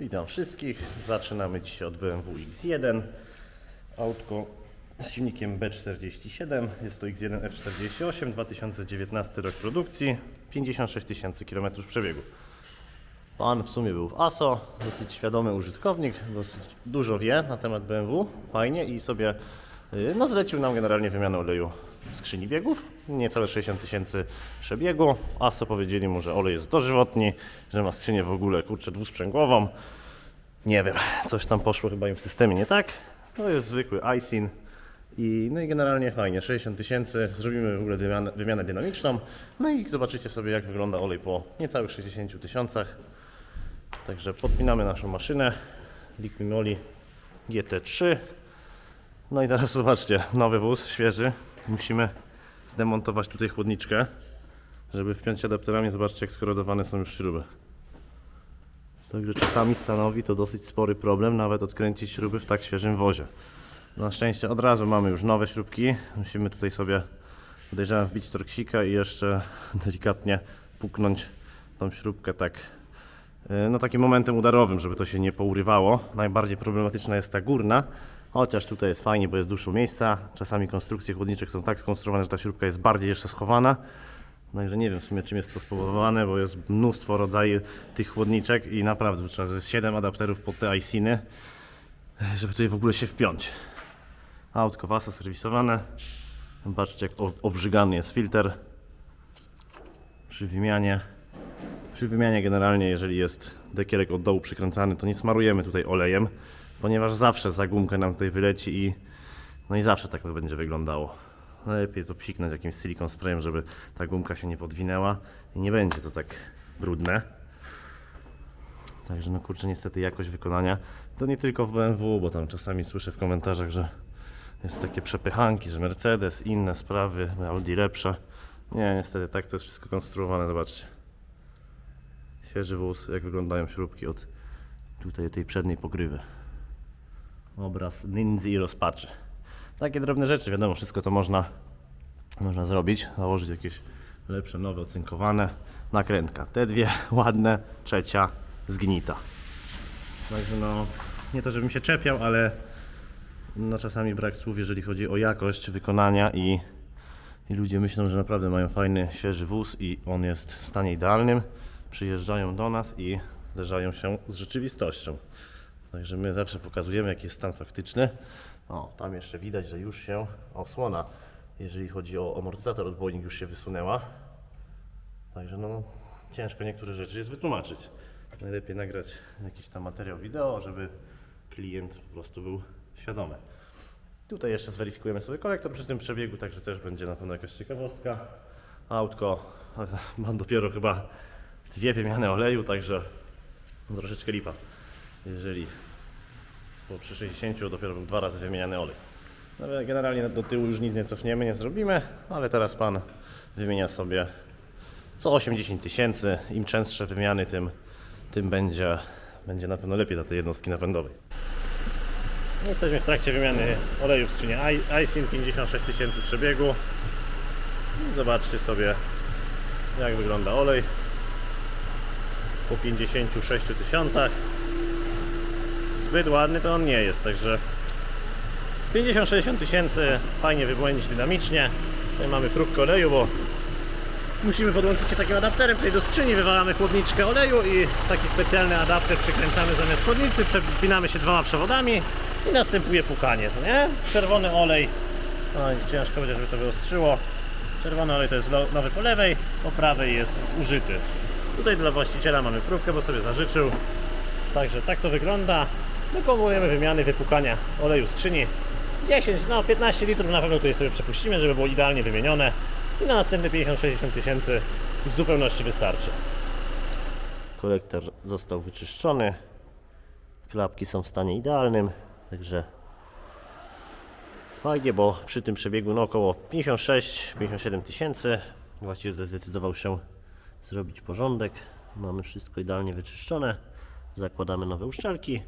Witam wszystkich. Zaczynamy dzisiaj od BMW X1. Autko z silnikiem B47. Jest to X1 F48, 2019 rok produkcji, 56 tysięcy km przebiegu. Pan w sumie był w ASO, dosyć świadomy użytkownik, dosyć dużo wie na temat BMW, fajnie i sobie no, zlecił nam generalnie wymianę oleju w skrzyni biegów, niecałe 60 tysięcy przebiegu. ASO powiedzieli mu, że olej jest dożywotni, że ma skrzynię w ogóle kurczę dwusprzęgłową. Nie wiem, coś tam poszło chyba im w systemie nie tak. To jest zwykły ISIN. I, no i generalnie fajnie, 60 tysięcy, zrobimy w ogóle wymianę, wymianę dynamiczną. No i zobaczycie sobie jak wygląda olej po niecałych 60 tysiącach. Także podpinamy naszą maszynę Liquimoli GT3. No i teraz zobaczcie, nowy wóz, świeży. Musimy zdemontować tutaj chłodniczkę, żeby wpiąć adapterami. Zobaczcie jak skorodowane są już śruby. Także czasami stanowi to dosyć spory problem, nawet odkręcić śruby w tak świeżym wozie. Na szczęście od razu mamy już nowe śrubki. Musimy tutaj sobie, podejrzewam, wbić torksika i jeszcze delikatnie puknąć tą śrubkę tak, e, no takim momentem udarowym, żeby to się nie pourywało. Najbardziej problematyczna jest ta górna, chociaż tutaj jest fajnie, bo jest dużo miejsca. Czasami konstrukcje chłodniczek są tak skonstruowane, że ta śrubka jest bardziej jeszcze schowana. Także nie wiem w sumie czym jest to spowodowane, bo jest mnóstwo rodzajów tych chłodniczek i naprawdę trzeba ze 7 adapterów pod te ISINy, żeby tutaj w ogóle się wpiąć. Autko Wasa serwisowane. Zobaczcie jak ob- obrzygany jest filtr przy wymianie. Przy wymianie generalnie, jeżeli jest dekierek od dołu przykręcany, to nie smarujemy tutaj olejem, ponieważ zawsze za gumkę nam tutaj wyleci i no i zawsze tak to będzie wyglądało. Lepiej to psiknąć jakimś silikon sprayem, żeby ta gumka się nie podwinęła i nie będzie to tak brudne. Także no kurczę, niestety jakość wykonania to nie tylko w BMW, bo tam czasami słyszę w komentarzach, że jest takie przepychanki, że Mercedes, inne sprawy, Audi lepsze. Nie, niestety tak to jest wszystko konstruowane, zobaczcie. Świeży wóz, jak wyglądają śrubki od tutaj tej przedniej pokrywy. Obraz nędzy i rozpaczy. Takie drobne rzeczy, wiadomo, wszystko to można, można zrobić, założyć jakieś lepsze, nowe, ocynkowane. Nakrętka, te dwie ładne, trzecia zgnita. Także no, nie to żebym się czepiał, ale no czasami brak słów, jeżeli chodzi o jakość wykonania i, i ludzie myślą, że naprawdę mają fajny, świeży wóz i on jest w stanie idealnym. Przyjeżdżają do nas i zderzają się z rzeczywistością. Także my zawsze pokazujemy, jaki jest stan faktyczny. O, tam jeszcze widać, że już się osłona, jeżeli chodzi o amortyzator odbojnik, już się wysunęła. Także no, ciężko niektóre rzeczy jest wytłumaczyć. Najlepiej nagrać jakiś tam materiał wideo, żeby klient po prostu był świadomy. Tutaj jeszcze zweryfikujemy sobie kolektor przy tym przebiegu, także też będzie na pewno jakaś ciekawostka. Autko ma dopiero chyba dwie wymiany oleju, także troszeczkę lipa. Jeżeli bo przy 60 dopiero był dwa razy wymieniany olej. No, generalnie do tyłu już nic nie cofniemy, nie zrobimy, ale teraz pan wymienia sobie co 80 tysięcy. Im częstsze wymiany, tym, tym będzie, będzie na pewno lepiej dla tej jednostki napędowej. Jesteśmy w trakcie wymiany oleju w skrzyni I- iSIN 56 tysięcy przebiegu. Zobaczcie sobie jak wygląda olej po 56 tysiącach. Zbyt ładny to on nie jest, także 50-60 tysięcy fajnie wybłędzić dynamicznie. Tutaj mamy próbkę oleju, bo musimy podłączyć się takim adapterem. Tutaj do skrzyni wywalamy chłodniczkę oleju i taki specjalny adapter przykręcamy zamiast chłodnicy, przepinamy się dwoma przewodami i następuje pukanie, nie? Czerwony olej, no ciężko będzie, żeby to wyostrzyło. Czerwony olej to jest nowy po lewej, po prawej jest zużyty. Tutaj dla właściciela mamy próbkę, bo sobie zażyczył. Także tak to wygląda. Dokonujemy wymiany wypukania oleju skrzyni. 10, no 15 litrów na pewno tutaj sobie przepuścimy, żeby było idealnie wymienione. I na następne 50-60 tysięcy w zupełności wystarczy. Kolektor został wyczyszczony. Klapki są w stanie idealnym, także fajnie, bo przy tym przebiegu no około 56-57 tysięcy właściciel zdecydował się zrobić porządek. Mamy wszystko idealnie wyczyszczone. Zakładamy nowe uszczelki.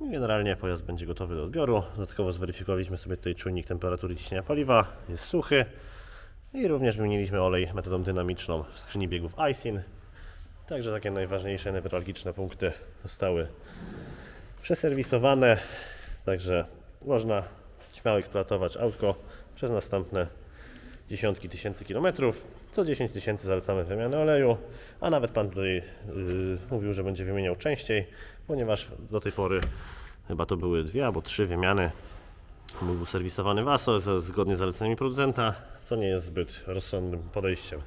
I generalnie pojazd będzie gotowy do odbioru. Dodatkowo zweryfikowaliśmy sobie tutaj czujnik temperatury ciśnienia paliwa. Jest suchy. I również wymieniliśmy olej metodą dynamiczną w skrzyni biegów ISIN. Także takie najważniejsze, newralgiczne punkty zostały przeserwisowane. Także można śmiało eksploatować autko przez następne dziesiątki tysięcy kilometrów. Co 10 tysięcy zalecamy wymianę oleju, a nawet Pan tutaj yy, mówił, że będzie wymieniał częściej, ponieważ do tej pory chyba to były dwie albo trzy wymiany. Był serwisowany WASO zgodnie z zaleceniami producenta, co nie jest zbyt rozsądnym podejściem.